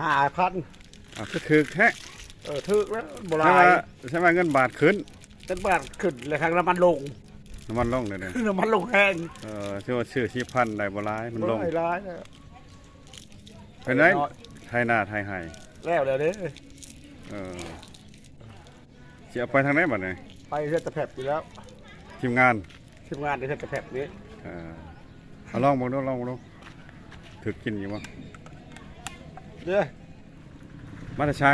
ห้าพันอะคือถือแค่เออถึกแล้วโบใช่ราไหมณใช่ไหมเงินบาทขึ้นเป็นบาทขึ้นเลยครั้งน้ำมันลงน้ำมันลงเลยเนี่ยน้ำมันลงแห้งเออชื่อว่าชื่อชีพันธุ์ได้บ่ร้ายมันลงไร้ายนะเป็นไรไทยหน้าไทยไห้แล้วเดี๋ยวนี้เออสิเอาไปทางไหนบัดนี้ไปเทศแผบอยู่แล้วทีมงานทีมงานในเทศแผบนี้เออเอาลองบ่ดูลองบ่ดูถือกินอยู่บ่ เด้อมาแต่ใช้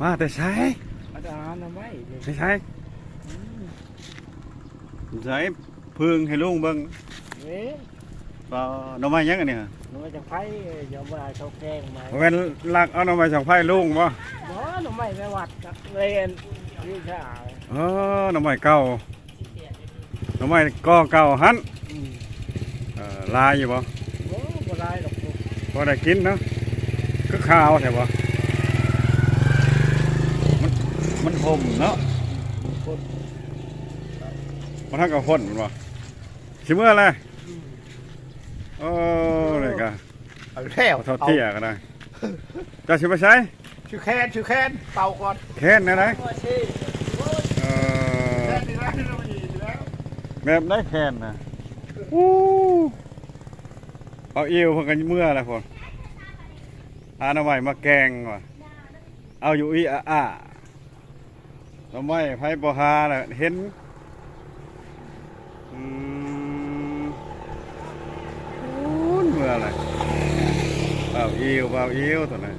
มาแต่ใช้อาจารย์ทำไมไม่ใช่ใช้พึ่งให้ลุงเบิ่งนี่เปล่าหน่อไม้ยังอันนี้ฮะหนูจะไปยอมว่าเขาแกล้งไหมบ่แม่นลักเอาหน่อไม้สังไผ่ลุงบ่บ่หนูไม่ไปวัดกับเรียนวิชาเออหน่อไม้เก่าหน่อไม้ก่อเก่าหันอืมเอ่อลายอยู่บ่บ่บ่ได้หรอกลูก พอได้กินเนาะคือข้าวใช่บ่มันมันห่มเนาะคนมันทั้งกับพ่นมันบ่สิเมื่อไรโอ้เลยก็เอาแล้วเอาเท่าเตี้ยก็ได้เจะสิไปใช้ชื่อแคนชื่อแคนเป่าก่อนแค้นนะได้เออแคนนี่นะเราดีแล้วแบบได้แค้นนะอู้ เอาเอวเพิ่นกันเมื่อไรพ่นอาหน่อไม้มาแกงว่ะเอาอยู่อีอะอะหน่อไม้ไผบ่หาน่ะเห็นอืมอู้เมื่อไรเบาเอวเบาเอวตัวนั้น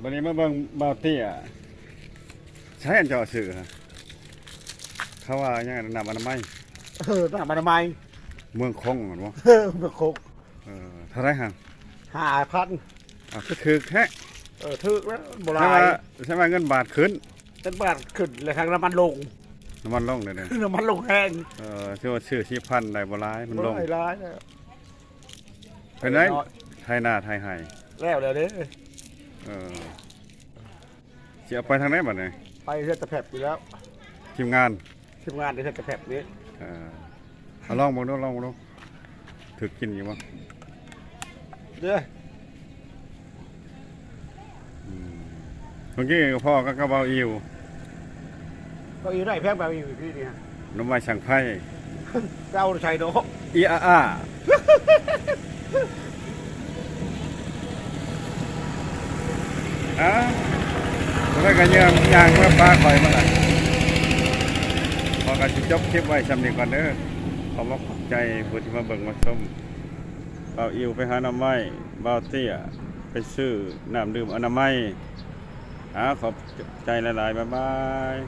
วันนี้มาเบิ่งเบาเตี้ยใช้อันเจาะสื่อฮะเขาว่าอย่างนั้นนำอนามัย เออหน้ามันทำไมเมืองคงเหมือนว่าเออมันโคกเออเท่าไรฮะห้าพันอะคือถือแค่เออถึกแล้วโบใช่ราไหมณใช่ไหมเงินบาทขึ้นเป็นบาทขึ้นเลยครั้งน้ำมันลงน้ำมันลงเลยเนี่ยน้ำมันลงแห้งเออชื่อว่าชื่อชีพันธุ์ได้บ่ร้ายมันลงไร้ร้ายนะเป็นไรไทยหน้าไทยไห้แล้วเดี๋ยวนี้เออสิเอาไปทางไหนบัดนี้ไปเทศแผบอยู่แล้วทีมงานทีมงานในเทศแผบนี้ เออเอาลองบ่ดูลองบ่ดูถือกินอยู่บ่เด้ออืมเมื่อกี้พ่อก็กระเบาอิวก็อยู่ได้แพงแบบอยู่ที่นี่น้ำไม้สังไพ่เจ้าชัยโดอีอาอาอะแล้วก็ยังยางเมื่อปลาข่อยมาละพอ ก็จะจบคลิปไว้สำนีก่อนเด้อขอมาขอบใจผู้ที่มาเบิ่งมาชมเบาอิวไปหาน้ำไม้เบาเตี้ยไปซื้อน้ำดื่มอนามัยอ่าขอบใจหลายๆบ๊ายบาย